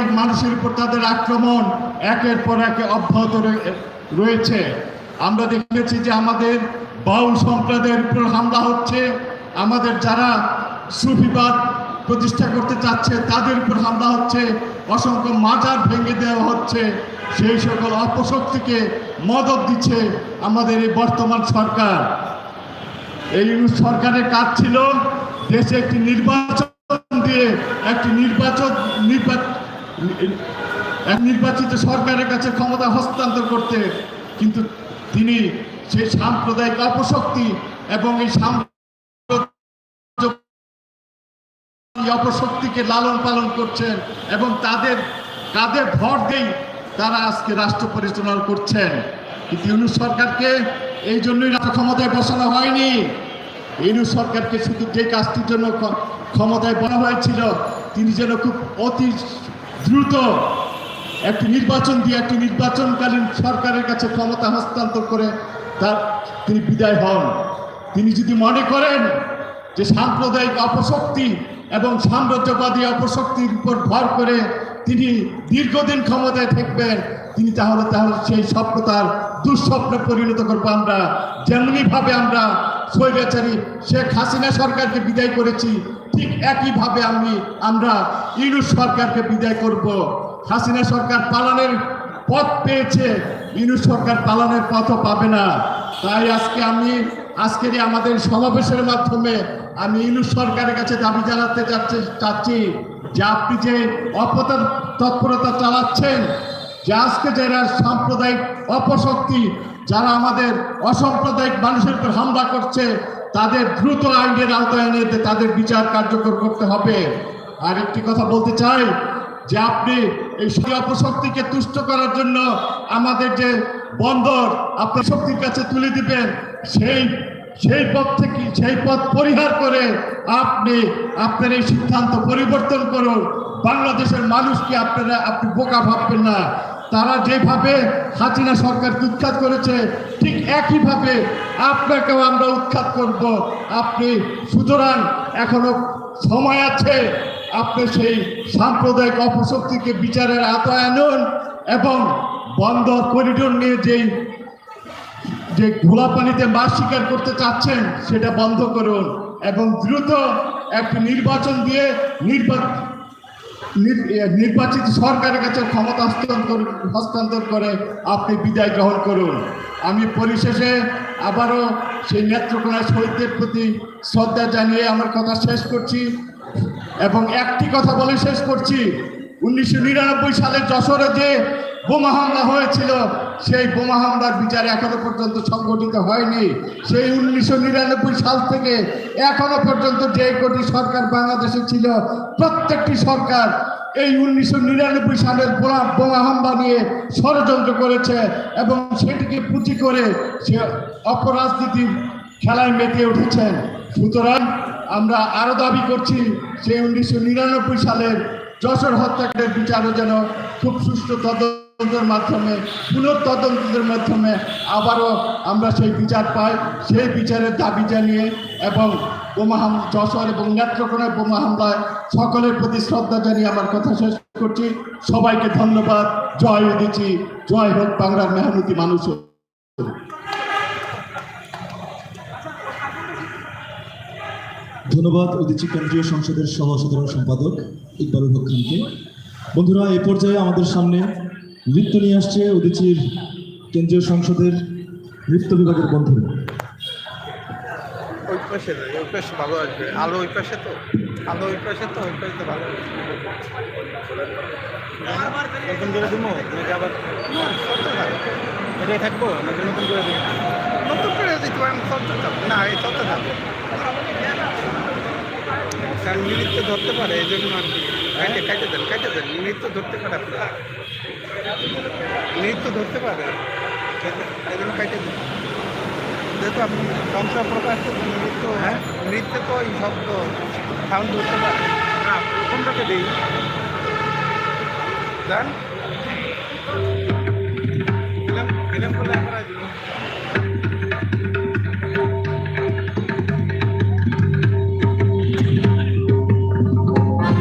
সাম্প্রদায়িক মানুষের উপর তাদের আক্রমণ একের পর একে অব্যাহত রয়েছে। আমরা দেখেছি যে আমাদের বাউল সম্প্রদায়ের উপর হামলা হচ্ছে। আমাদের যারা সুফিবাদ প্রতিষ্ঠা করতে চাচ্ছে, তাদের উপর হামলা হচ্ছে। অসংখ্য মাজার ভেঙে দেওয়া হচ্ছে। সেই সকল অপশক্তিকে মদত দিচ্ছে আমাদের এই বর্তমান সরকার। এই সরকারের কাজ ছিল দেশে একটি নির্বাচন দিয়ে একটি নির্বাচন নির্বাচন নির্বাচিত সরকারের কাছে ক্ষমতা হস্তান্তর করতে, কিন্তু তিনি সেই সাম্প্রদায়িক অপশক্তি এবং এই অপশক্তিকে লালন পালন করছেন এবং তাদের কাঁধে ভর দেই তারা আজকে রাষ্ট্র পরিচালনা করছেন। কিন্তু ইউনুস সরকারকে এই জন্যই রাষ্ট্র ক্ষমতায় বসানো হয়নি। ইউনুস সরকারকে শুধু যে কাজটির জন্য ক্ষমতায় বলা হয়েছিল, তিনি যেন খুব অতি দ্রুত একটি নির্বাচন দিয়ে একটি নির্বাচনকালীন সরকারের কাছে ক্ষমতা হস্তান্তর করে তার তিনি বিদায় হন। তিনি যদি মনে করেন যে সাম্প্রদায়িক অপশক্তি এবং সাম্রাজ্যবাদী অপশক্তির উপর ভর করে তিনি দীর্ঘদিন ক্ষমতায় থাকবেন, তিনি তাহলে তাহলে সেই স্বপ্ন তার দুঃস্বপ্নে পরিণত করব আমরা। যেমনিভাবে আমরা স্বৈরাচারী শেখ হাসিনা সরকারকে বিদায় করেছি ঠিক একইভাবে আমি, আমরা ইউনুস সরকারকে বিদায় করব। হাসিনা সরকার পালনের পথ পেয়েছে, ইউনুস সরকার পালনের পথও পাবে না। তাই আজকে আমি আজকের আমাদের সমাবেশের মাধ্যমে আমি ইউনুস সরকারের কাছে দাবি জানাতে চাচ্ছি চাচ্ছি যে আপনি যে অপতার তৎপরতা চালাচ্ছেন যে আজকে যারা সাম্প্রদায়িক অপশক্তি, যারা আমাদের অসাম্প্রদায়িক মানুষের উপর হামলা করছে, তাদের দ্রুত আইনের আওতায় এনে তাদের বিচার কার্যকর করতে হবে। আর একটি কথা বলতে চাই, যে আপনি এই সেই অপশক্তিকে তুষ্ট করার জন্য আমাদের যে বন্দর আপনার শক্তির কাছে তুলে দিবেন, সেই সেই পথ থেকে সেই পথ পরিহার করে আপনি আপনার এই সিদ্ধান্ত পরিবর্তন করুন। বাংলাদেশের মানুষকে আপনারা, আপনি বোকা ভাববেন না। তারা যেভাবে হাসিনা সরকারকে উৎখাত করেছে, ঠিক একইভাবে আপনাকেও আমরা উৎখাত করব। আপনি, সুতরাং এখনও সময় আছে আপনি সেই সাম্প্রদায়িক অপশক্তিকে বিচারের আওতায় আনুন এবং বন্দর করিডোর নিয়ে যেই যে ঘোলা পানিতে মাছ শিকার করতে চাচ্ছেন, সেটা বন্ধ করুন এবং দ্রুত একটি নির্বাচন দিয়ে নির্বাচিত সরকারের কাছে ক্ষমতা হস্তান্তর হস্তান্তর করে আপনি বিদায় গ্রহণ করুন। আমি পরিশেষে আবারও সেই নেত্রকোনা শহীদদের প্রতি শ্রদ্ধা জানিয়ে আমার কথা শেষ করছি এবং একটি কথা বলে শেষ করছি। উনিশশো নিরানব্বই সালে যশোরে যে বোমা হামলা হয়েছিল সেই বোমা হামলার বিচার এখনও পর্যন্ত সংগঠিত হয়নি। সেই উনিশশো নিরানব্বই সাল থেকে এখনও পর্যন্ত যে কোটি সরকার বাংলাদেশে ছিল। প্রত্যেকটি সরকার এই উনিশশো নিরানব্বই সালের বোমা বোমা হামলা নিয়ে ষড়যন্ত্র করেছে এবং সেটিকে পুঁজি করে সে অপরাজনীতির খেলায় মেতে উঠেছেন সুতরাং আমরা আরও দাবি করছি, সেই উনিশশো নিরানব্বই সালের যশোর হত্যাকাণ্ডের বিচারও যেন খুব সুষ্ঠু তদন্তের মাধ্যমে পুনঃতদন্তের মাধ্যমে আবারও আমরা সেই বিচার পাই। সেই বিচারের দাবি জানিয়ে এবং বোমা হাম, যশোর এবং নেত্রকোনায় বোমা হামলায় সকলের প্রতি শ্রদ্ধা জানিয়ে আমার কথা শেষ করছি। সবাইকে ধন্যবাদ। জয় দিচ্ছি। জয় হোক বাংলার মেহনতি মানুষ ধন্যবাদ উদিচি কেন্দ্রীয় সংসদের সহ সাধারণ সম্পাদক ইকবালুল হক খানকে। বন্ধুরা এই পর্যায়ে আমাদের সামনে নৃত্য নিয়ে আসছে উদিচির কেন্দ্রীয় সংসদের নৃত্য বিভাগের বন্ধুরা। ওই পাশে ওই পাশে ভালো আলো ওই পাশে তো? আলো ওই পাশে তো, ওই পাশে তো ভালো নতুন। এটাই থাকব? নতুন করে করে থাকব না চলতে থাকব। ধরতে পারে, এই জন্য আর কি। কাইটে কাইটে দেন কাইটে দেন। নৃত্য ধরতে পারে আপনারা। মিনিট ধরতে পারে। একজন কাইটে দেন যেহেতু আপনি কংস প্রকাশ নৃত্য হ্যাঁ। নৃত্য তো এই শব্দ সাউন্ড ধরতে পারে। না কোনটাকে দিই? জান